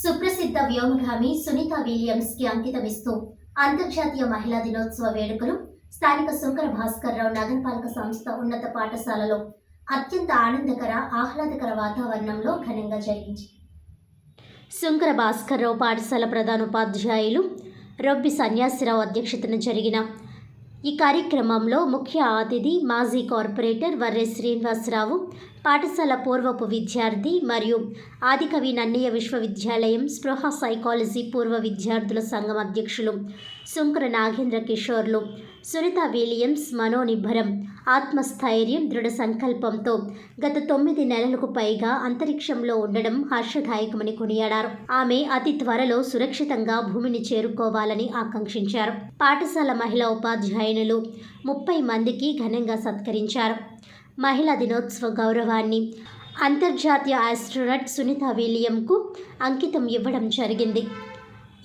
సుప్రసిద్ధ వ్యోమగామి సునీత విలియమ్స్కి అంకితమిస్తూ అంతర్జాతీయ మహిళా దినోత్సవ వేడుకలు స్థానిక శంకర భాస్కర్రావు నగరపాలక సంస్థ ఉన్నత పాఠశాలలో అత్యంత ఆనందకర ఆహ్లాదకర వాతావరణంలో ఘనంగా జరిగింది. శంకర భాస్కర్రావు పాఠశాల ప్రధానోపాధ్యాయులు రొబ్బి సన్యాసిరావు అధ్యక్షతన జరిగిన ఈ కార్యక్రమంలో ముఖ్య అతిథి మాజీ కార్పొరేటర్ వర్రె శ్రీనివాసరావు పాఠశాల పూర్వపు విద్యార్థి మరియు ఆదికవి నన్నయ్య విశ్వవిద్యాలయం స్పృహ సైకాలజీ పూర్వ విద్యార్థుల సంఘం అధ్యక్షులు శుంకర నాగేంద్ర కిషోర్లు సునీత విలియమ్స్ మనోనిబ్బరం ఆత్మస్థైర్యం దృఢ సంకల్పంతో గత తొమ్మిది నెలలకు పైగా అంతరిక్షంలో ఉండడం హర్షదాయకమని కొనియాడారు. ఆమె అతి త్వరలో సురక్షితంగా భూమిని చేరుకోవాలని ఆకాంక్షించారు. పాఠశాల మహిళా ఉపాధ్యాయునులు ముప్పై మందికి ఘనంగా సత్కరించారు. మహిళా దినోత్సవ గౌరవాన్ని అంతర్జాతీయ ఆస్ట్రోనట్ సునీత విలియంకు అంకితం ఇవ్వడం జరిగింది.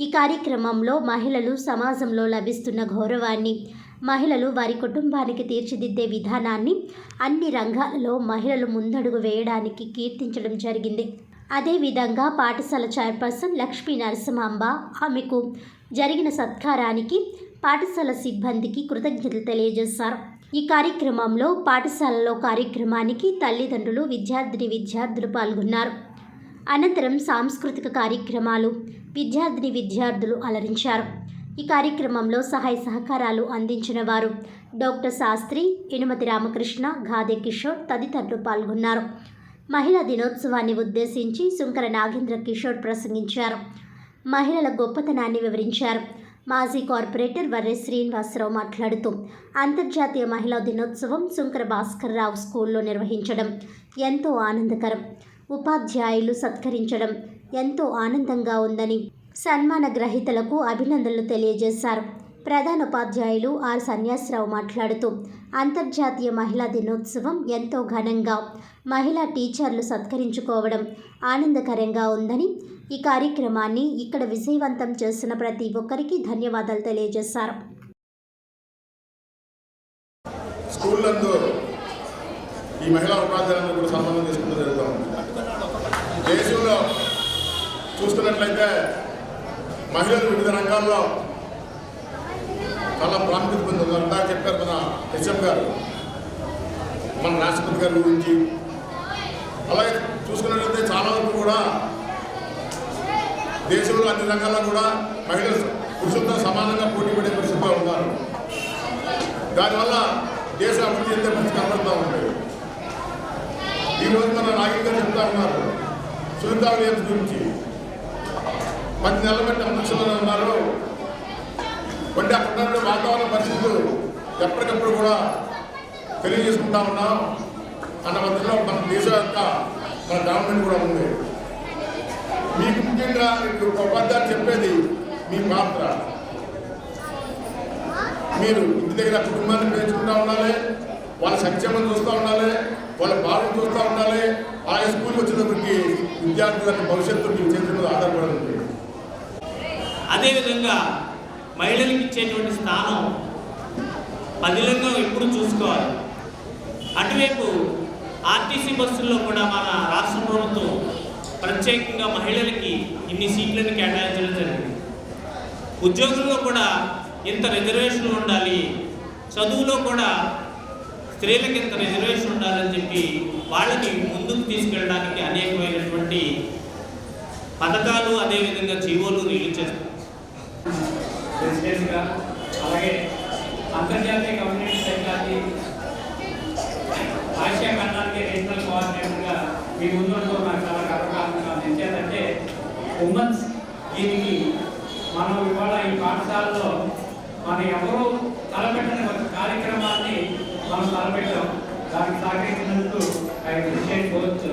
ఈ కార్యక్రమంలో మహిళలు సమాజంలో లభిస్తున్న గౌరవాన్ని మహిళలు వారి కుటుంబానికి తీర్చిదిద్దే విధానాన్ని అన్ని రంగాలలో మహిళలు ముందడుగు వేయడానికి కీర్తించడం జరిగింది. అదేవిధంగా పాఠశాల చైర్పర్సన్ లక్ష్మీ నరసింహాంబ ఆమెకు జరిగిన సత్కారానికి పాఠశాల సిబ్బందికి కృతజ్ఞతలు తెలియజేశారు. ఈ కార్యక్రమంలో పాఠశాలలో కార్యక్రమానికి తల్లిదండ్రులు విద్యార్థిని విద్యార్థులు పాల్గొన్నారు. అనంతరం సాంస్కృతిక కార్యక్రమాలు విద్యార్థిని విద్యార్థులు అలరించారు. ఈ కార్యక్రమంలో సహాయ సహకారాలు అందించిన వారు డాక్టర్ శాస్త్రి ఇనుమతి రామకృష్ణ గాదే కిషోర్ తదితరులు పాల్గొన్నారు. మహిళా దినోత్సవాన్ని ఉద్దేశించి శుంకర నాగేంద్ర కిషోర్ ప్రసంగించారు. మహిళల గొప్పతనాన్ని వివరించారు. మాజీ కార్పొరేటర్ వర్రె శ్రీనివాసరావు మాట్లాడుతూ అంతర్జాతీయ మహిళా దినోత్సవం శుంకర భాస్కర్ రావు స్కూల్లో నిర్వహించడం ఎంతో ఆనందకరం. ఉపాధ్యాయులు సత్కరించడం ఎంతో ఆనందంగా ఉందని సన్మాన గ్రహీతలకు అభినందనలు తెలియజేశారు. ప్రధాన ఉపాధ్యాయులు ఆర్ సన్యాసరావు మాట్లాడుతూ అంతర్జాతీయ మహిళా దినోత్సవం ఎంతో ఘనంగా మహిళా టీచర్లు సత్కరించుకోవడం ఆనందకరంగా ఉందని ఈ కార్యక్రమాన్ని ఇక్కడ విజయవంతం చేసిన ప్రతి ఒక్కరికి ధన్యవాదాలు తెలియజేశారు. స్కూళ్ళందు ఈ మహిళా ఉపాధ్యాయులను కూడా జరుగుతూ ఉంది. దేశంలో చూస్తున్నట్లయితే మహిళలు వివిధ రంగాల్లో చాలా ప్రాముఖ్యత పొందుతున్నారు అంతా చెప్పారు మన హెచ్ఎం గారు. మన రాష్ట్రపతి గారి గురించి. అలాగే చూసుకున్నట్లయితే చాలా వరకు కూడా దేశంలో అన్ని రంగాల్లో కూడా మహిళలు పురుషులతో సమానంగా పోటీ పడే పరిస్థితిలో ఉన్నారు. దానివల్ల దేశ అభివృద్ధి చెందే పరిస్థితి కనబడుతూ ఉంటాయి ఈరోజు మన నాయకులు చెప్తా ఉన్నారు. సునీతా విలియమ్స్ గురించి. పది నెలల బట్టి అంతరిక్షంలోనే ఉన్నారు. వంటి అక్కడ వాతావరణ పరిస్థితులు ఎప్పటికప్పుడు కూడా తెలియజేసుకుంటా ఉన్నాం. అన్న మధ్యలో మన దేశం యొక్క మన గవర్నమెంట్ కూడా ఉంది. మీకు ముఖ్యంగా ఉపాధ్యాయులు చెప్పేది మీ పాత్ర. మీరు ఇంటి దగ్గర కుటుంబాన్ని పెంచుకుంటూ ఉండాలి వాళ్ళ సంక్షేమం చూస్తూ ఉండాలి వాళ్ళ బాధను చూస్తూ ఉండాలి. ఆయా స్కూల్కి వచ్చినప్పటికీ విద్యార్థుల భవిష్యత్తు మీ చేతుల మీద ఆధారపడి ఉంది అదేవిధంగా మహిళలకు ఇచ్చేటువంటి స్థానం పదిలంగా ఎప్పుడు చూసుకోవాలి? అటువైపు ఆర్టీసీ బస్సుల్లో కూడా మన రాష్ట్ర ప్రభుత్వం ప్రత్యేకంగా మహిళలకి ఇన్ని సీట్లను కేటాయించడం జరిగింది. ఉద్యోగుల్లో కూడా ఇంత రిజర్వేషన్ ఉండాలి. చదువులో కూడా స్త్రీలకు ఇంత రిజర్వేషన్ ఉండాలని చెప్పి వాళ్ళకి ముందుకు తీసుకెళ్ళడానికి అనేకమైనటువంటి పథకాలు అదేవిధంగా జీవోలు రిలీజ్ చేస్తారు ప్రెసిడెంట్గా అలాగే అంతర్జాతీయ కమ్యూనిటీ సైకాలజీ ఆసియా ఖండానికి రీజనల్ కోఆర్డినేటర్గా మీ ముందు నాకు చాలా గర్వకారణంగా ఉంది. ఉమెన్స్ దీనికి మనం ఇవాళ ఈ పాఠశాలలో మనం ఎవరూ తలపెట్టిన కార్యక్రమాన్ని మనం తలపెట్టాం దానికి సహకరించినందుకు ఐ అప్రిషియేట్ కోవచ్చు